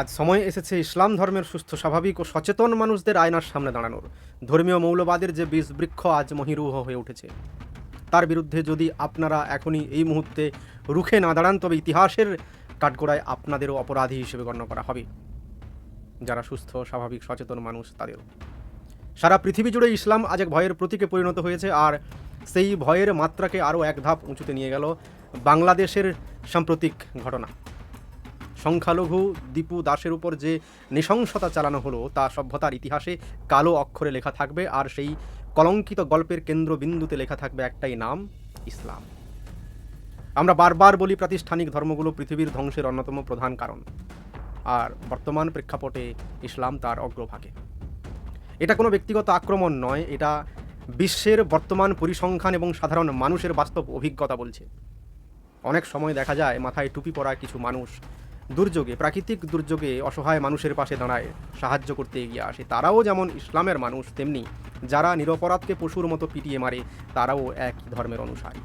আজ সময় এসেছে ইসলাম ধর্মের সুস্থ, স্বাভাবিক ও সচেতন মানুষদের আয়নার সামনে দাঁড়ানোর। ধর্মীয় মৌলবাদের যে বীজ বৃক্ষ আজ মহিরুহ হয়ে উঠেছে, তার বিরুদ্ধে যদি আপনারা এখনই এই মুহূর্তে রুখে না দাঁড়ান, তবে ইতিহাসের কাঠগোড়ায় আপনাদেরও অপরাধী হিসেবে গণ্য করা হবে। যারা সুস্থ, স্বাভাবিক, সচেতন মানুষ, তাদেরও। সারা পৃথিবী জুড়ে ইসলাম আজ এক ভয়ের প্রতীকে পরিণত হয়েছে, আর সেই ভয়ের মাত্রাকে আরও এক ধাপ উঁচুতে নিয়ে গেল বাংলাদেশের সাম্প্রতিক ঘটনা। সংখ্যালঘু দীপু দাসের উপর যে নৃশংসতা চালানো হলো, তা সভ্যতার ইতিহাসে কালো অক্ষরে লেখা থাকবে আর সেই কলঙ্কিত গল্পের কেন্দ্রবিন্দুতে লেখা থাকবে একটাই নাম, ইসলাম। আমরা বারবার বলি প্রাতিষ্ঠানিক ধর্মগুলো পৃথিবীর ধ্বংসের অন্যতম প্রধান কারণ। আর বর্তমান প্রেক্ষাপটে ইসলাম তার অগ্রভাগে। এটা কোনো ব্যক্তিগত আক্রমণ নয়, এটা বিশ্বের বর্তমান পরিসংখ্যান এবং সাধারণ মানুষের বাস্তব অভিজ্ঞতা বলছে। অনেক সময় দেখা যায়, মাথায় টুপি পরা কিছু মানুষ দুর্যোগে, প্রাকৃতিক দুর্যোগে অসহায় মানুষের পাশে দাঁড়ায়, সাহায্য করতে এগিয়ে আসে। তারাও যেমন ইসলামের মানুষ, তেমনি যারা নিরপরাধকে পশুর মতো পিটিয়ে মারে, তারাও একই ধর্মের অনুসারী।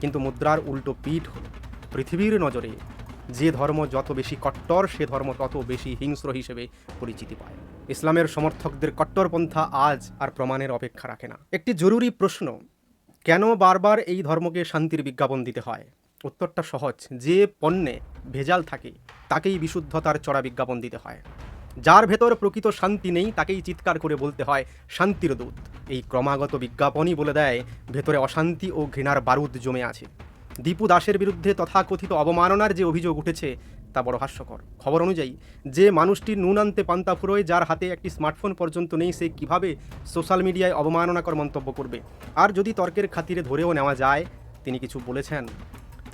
কিন্তু মুদ্রার উল্টো পিঠ হল পৃথিবীর নজরে। যে ধর্ম যত বেশি কট্টর, সে ধর্ম তত বেশি হিংস্র হিসেবে পরিচিতি পায়। ইসলামের সমর্থকদের কট্টরপন্থা আজ আর প্রমাণের অপেক্ষা রাখে না। একটি জরুরি প্রশ্ন, কেন বারবার এই ধর্মকে শান্তির বিজ্ঞাপন দিতে হয়? উত্তরটা সহজ, যে পণ্যে ভেজাল থাকে তাকেই বিশুদ্ধতার চড়া বিজ্ঞাপন দিতে হয়। যার ভেতর প্রকৃত শান্তি নেই, তাকেই চিৎকার করে বলতে হয়, শান্তির দূত। এই ক্রমাগত বিজ্ঞাপনই বলে দেয়, ভেতরে অশান্তি ও ঘৃণার বারুদ জমে আছে। দীপু দাসের বিরুদ্ধে তথাকথিত অবমাননার যে অভিযোগ উঠেছে, তা বড় হাস্যকর। খবর অনুযায়ী, যে মানুষটি নুন আনতে পান্তা ফুরোয়, যার হাতে একটি স্মার্টফোন পর্যন্ত নেই, সে কীভাবে সোশ্যাল মিডিয়ায় অবমাননাকর মন্তব্য করবে? আর যদি তর্কের খাতিরে ধরেও নেওয়া যায়, তিনি কিছু বলেছেন।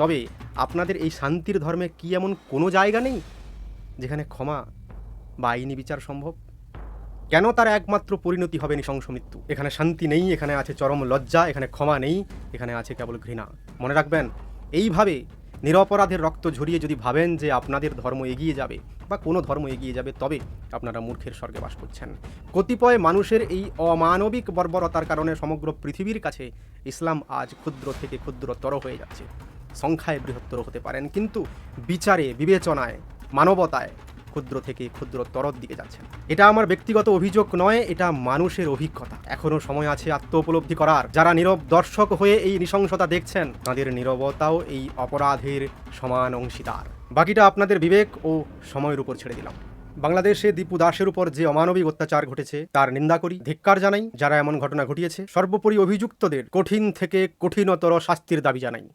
তবে আপনাদের এই শান্তির ধর্মে কি এমন কোনো জায়গা নেই যেখানে ক্ষমা বা আইনি বিচার সম্ভব? কেন তার একমাত্র পরিণতি হবে নৃশংস মৃত্যু? এখানে শান্তি নেই, এখানে আছে চরম লজ্জা, এখানে ক্ষমা নেই, এখানে আছে কেবল ঘৃণা। মনে রাখবেন, এইভাবে নিরপরাধের রক্ত ঝরিয়ে যদি ভাবেন যে আপনাদের ধর্ম এগিয়ে যাবে বা কোনো ধর্ম এগিয়ে যাবে, তবে আপনারা মূর্খের স্বর্গে বাস করছেন। কতিপয় মানুষের এই অমানবিক বর্বরতার কারণে সমগ্র পৃথিবীর কাছে ইসলাম আজ ক্ষুদ্র থেকে ক্ষুদ্রতর হয়ে যাচ্ছে। সংখ্যায় বৃহত্তর হতে পারেন, কিন্তু বিচারে, বিবেচনায়, মানবতায় ক্ষুদ্র থেকে ক্ষুদ্রতর দিকে যাচ্ছেন। এটা আমার ব্যক্তিগত অভিযোগ নয়, এটা মানুষের অভিজ্ঞতা। এখনও সময় আছে আত্ম উপলব্ধি করার। যারা নীরব দর্শক হয়ে এই নৃশংসতা দেখছেন, তাদের নীরবতাও এই অপরাধের সমান অংশীদার। বাকিটা আপনাদের বিবেক ও সময়ের উপর ছেড়ে দিলাম। বাংলাদেশে দীপু দাসের উপর যে অমানবিক অত্যাচার ঘটেছে, তার নিন্দা করি, ধিক্কার জানাই, যারা এমন ঘটনা ঘটিয়েছে, সর্বোপরি অভিযুক্তদের কঠিন থেকে কঠিনতর শাস্তির দাবি জানাই।